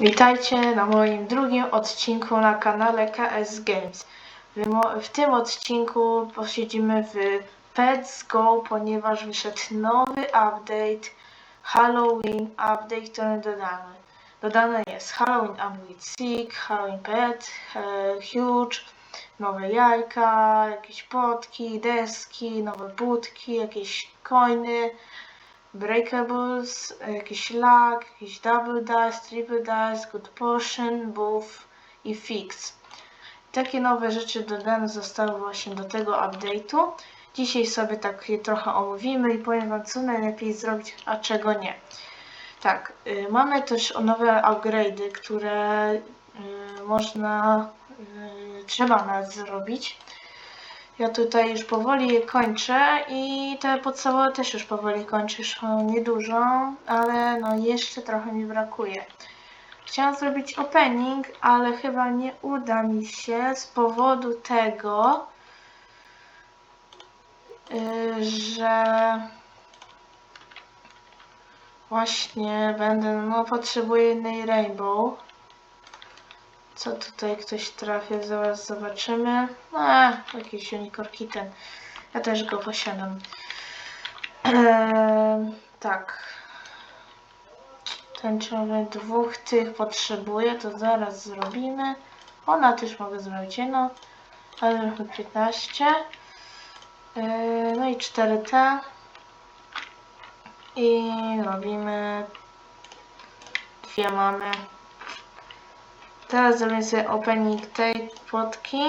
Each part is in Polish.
Witajcie na moim drugim odcinku na kanale KS Games. W, tym odcinku posiedzimy w Pets Go, ponieważ wyszedł nowy update, Halloween update, który dodany. Dodane jest Halloween Update Halloween Pet, e, Huge, nowe jajka, jakieś potki, deski, nowe budki, jakieś coiny, Breakables, jakiś lag, jakiś double dice, triple dice, good potion, buff i fix. Takie nowe rzeczy dodane zostały właśnie do tego update'u. Dzisiaj sobie tak je trochę omówimy i powiem Wam, co najlepiej zrobić, a czego nie. Tak, y, mamy też nowe upgrade'y, które y, można, y, trzeba nas zrobić. Ja tutaj już powoli kończę i te podstawowe też już powoli mam niedużo, ale no jeszcze trochę mi brakuje. Chciałam zrobić opening, ale chyba nie uda mi się z powodu tego, yy, że właśnie będę, no potrzebuję innej rainbow. Co tutaj ktoś trafia, zaraz zobaczymy. A, jakiś unicorn kitten. Ja też go posiadam. Eee, tak. Tęczowy dwóch tych potrzebuję, to zaraz zrobimy. Ona też mogę zrobić jedno, ale zróbmy 15. Eee, no i 4T. I robimy. Dwie mamy. Teraz zrobię sobie opening tej płotki.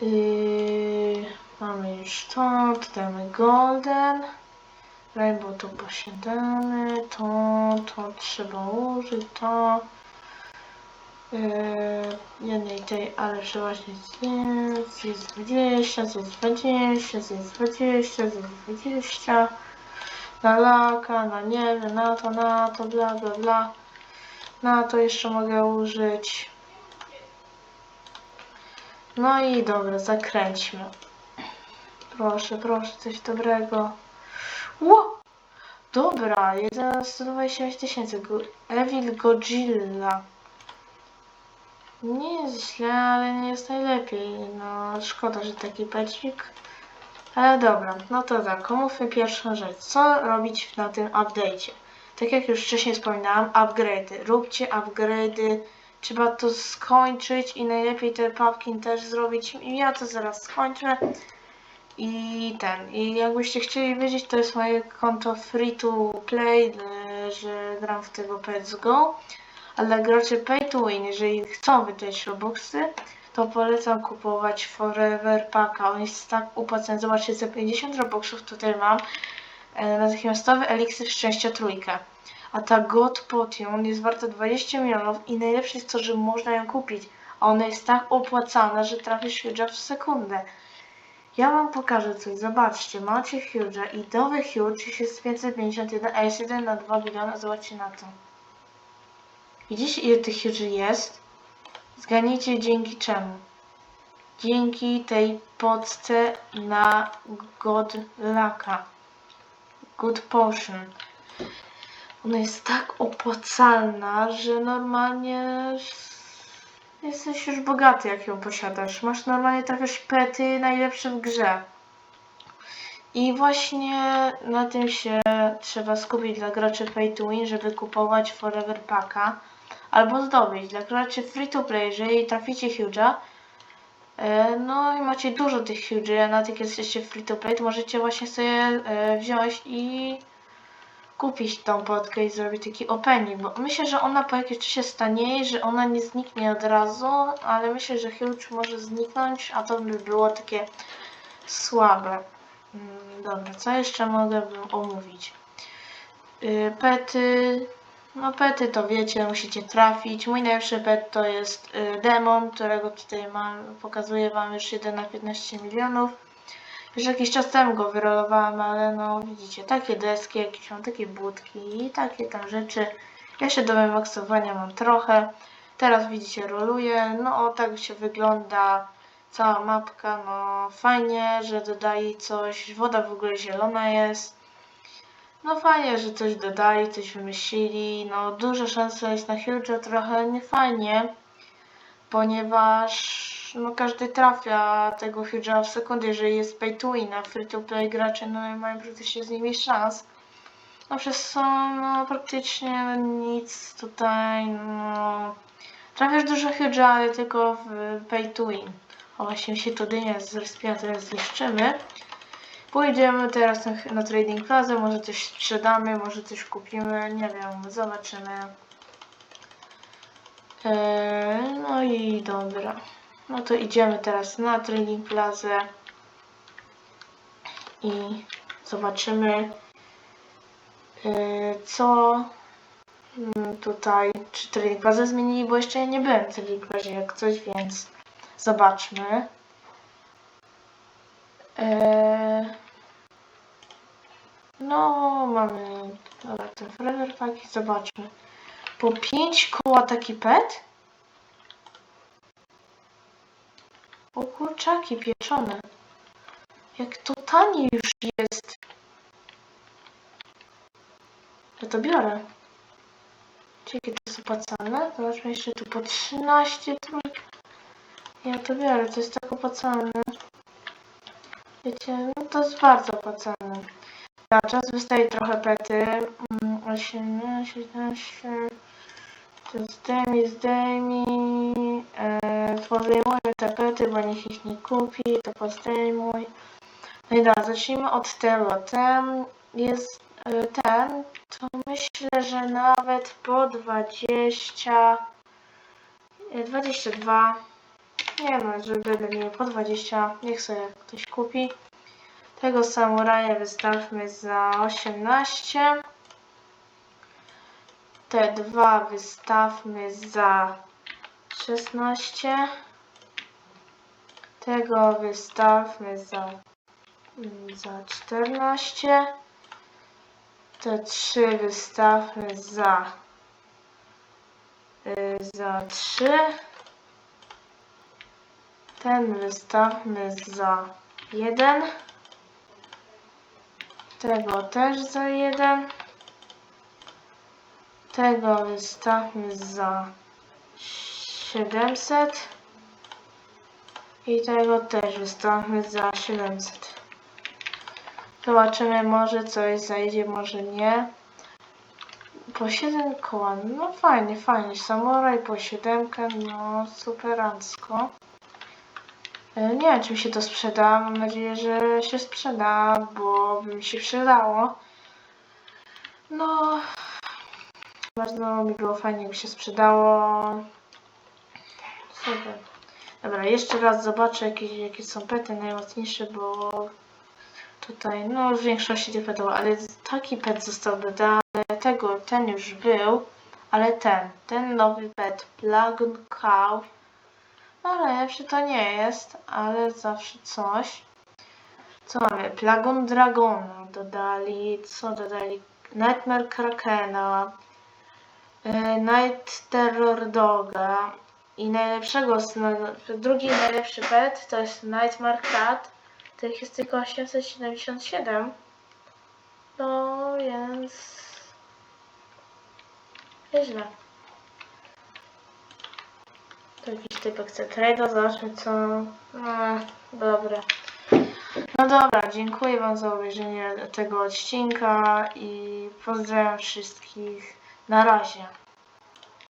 Yy, mamy już to, to damy golden. Rainbow to posiadamy, to, to trzeba użyć, to. Yy, jednej tej, ale przeważnie jest, jest 20, jest 20, jest 20, jest 20. Na laka, na nie na to, na to, bla, bla, bla. Na to jeszcze mogę użyć. No i dobra, zakręćmy. Proszę, proszę, coś dobrego. Ło! Dobra, 129 tysięcy. Evil Godzilla. Nie jest źle, ale nie jest najlepiej. No, szkoda, że taki pecik. Ale dobra, no to tak, omówmy pierwszą rzecz. Co robić na tym update'cie? Tak jak już wcześniej wspominałam, upgrade'y. Róbcie upgrade'y. Trzeba to skończyć i najlepiej te pumpkin też zrobić. I ja to zaraz skończę. I ten. I jakbyście chcieli wiedzieć, to jest moje konto free to play, e, że gram w tego Pets Go. A dla graczy pay to win, jeżeli chcą wydać robuxy, to polecam kupować Forever Packa. On jest tak opłacany. Zobaczcie, za 50 robuxów tutaj mam natychmiastowy eliksir szczęścia trójkę. A ta God Potion jest warta 20 milionów i najlepsze jest to, że można ją kupić. A ona jest tak opłacana, że trafisz Huge'a w sekundę. Ja wam pokażę coś, zobaczcie, macie Huge'a i nowy Huge jest 551, a jest 1 na 2 biliona, zobaczcie na to. Widzicie ile tych Huge'y jest? Zgadnijcie dzięki czemu. Dzięki tej podce na God Laka. Good Potion. Ona jest tak opłacalna, że normalnie jesteś już bogaty, jak ją posiadasz. Masz normalnie trafiasz pety najlepsze w grze. I właśnie na tym się trzeba skupić dla graczy pay to win, żeby kupować Forever Packa albo zdobyć. Dla graczy free to play, jeżeli traficie Huge'a, no i macie dużo tych Huge'y, a na tych jesteście free to play, to możecie właśnie sobie e, wziąć i kupić tą podkę i zrobić taki opening, bo myślę, że ona po jakimś czasie stanieje, że ona nie zniknie od razu, ale myślę, że Huge może zniknąć, a to by było takie słabe. Mm, Dobra, co jeszcze mogę omówić? Yy, Pety, no pety to wiecie, musicie trafić. Mój najlepszy pet to jest y, demon, którego tutaj mam, pokazuję wam już 1 na 15 milionów. Już jakiś czas temu go wyrolowałam, ale no widzicie, takie deski, jakieś mam takie budki i takie tam rzeczy. Jeszcze do wymaksowania mam trochę. Teraz widzicie, roluję. No o tak się wygląda cała mapka. No fajnie, że dodaje coś. Woda w ogóle zielona jest. No fajnie, że coś dodali, coś wymyślili. No duża szansa jest na Huge'a, trochę niefajnie, ponieważ no każdy trafia tego Huge'a w sekundę, jeżeli jest pay to win, a free to play gracze no nie mają praktycznie z nimi szans. No przez co no praktycznie nic tutaj no trafiasz dużo Huge'a, ale tylko w pay to win. O właśnie się to dynia zrespiła, teraz zniszczymy. Pójdziemy teraz na, na Trading Plaza, może coś sprzedamy, może coś kupimy, nie wiem, zobaczymy. Eee, no i dobra. No to idziemy teraz na Trading Plazę i zobaczymy eee, co mm, tutaj, czy Trading Plaza zmienili, bo jeszcze nie byłem w Trading Plazie jak coś, więc zobaczmy. Eee, no, mamy dobra, ten Forever Pack i zobaczmy. Po 5 koła taki pet? O kurczaki pieczone. Jak to tanie już jest. Ja to biorę. Jakie to jest opłacalne? Zobaczmy jeszcze tu po 13 trójk. Ja to biorę, to jest tak opłacalne. Wiecie, no to jest bardzo opłacalne. Na czas wystaje trochę pety. Mm, 18, 17. To zdejmij, zdejmij. E, Pozdejmuję te pety, bo nikt ich nie kupi. To pozdejmuj. No i dobra, zacznijmy od tego. Ten jest e, ten, to myślę, że nawet po 20. e, 22. Nie no, że będę miał po 20. Niech sobie ktoś kupi. Tego samuraja wystawmy za 18. Te dwa wystawmy za 16. Tego wystawmy za, za 14. Te trzy wystawmy za, y, za 3. Ten wystawmy za 1. Tego też za 1. Tego wystawmy za 700. I tego też wystawmy za 700. Zobaczymy, może coś zajdzie, może nie. Po 7 koła, no fajnie, fajnie. Samuraj po 7, no superancko. E, Nie wiem, czy mi się to sprzeda. Mam nadzieję, że się sprzeda, bo by mi się przydało. No, bardzo mi było fajnie, jakby się sprzedało. Super. Dobra, jeszcze raz zobaczę, jakie, jakie są pety najmocniejsze, bo tutaj, no w większości tych petów, ale taki pet został dodany. Tego, ten już był, ale ten, ten nowy pet, Plagun Cow. No lepszy to nie jest, ale zawsze coś. Co mamy? Plagon Dragona dodali. Co dodali? Nightmare Krakena. y, Night Terror Doga. I najlepszego, drugi najlepszy pet to jest Nightmare Cat. Tych jest tylko 877. No więc... Nieźle. Typek chce trade'a, zobaczmy co... No, dobra. No dobra, dziękuję Wam za obejrzenie tego odcinka i pozdrawiam wszystkich. Na razie.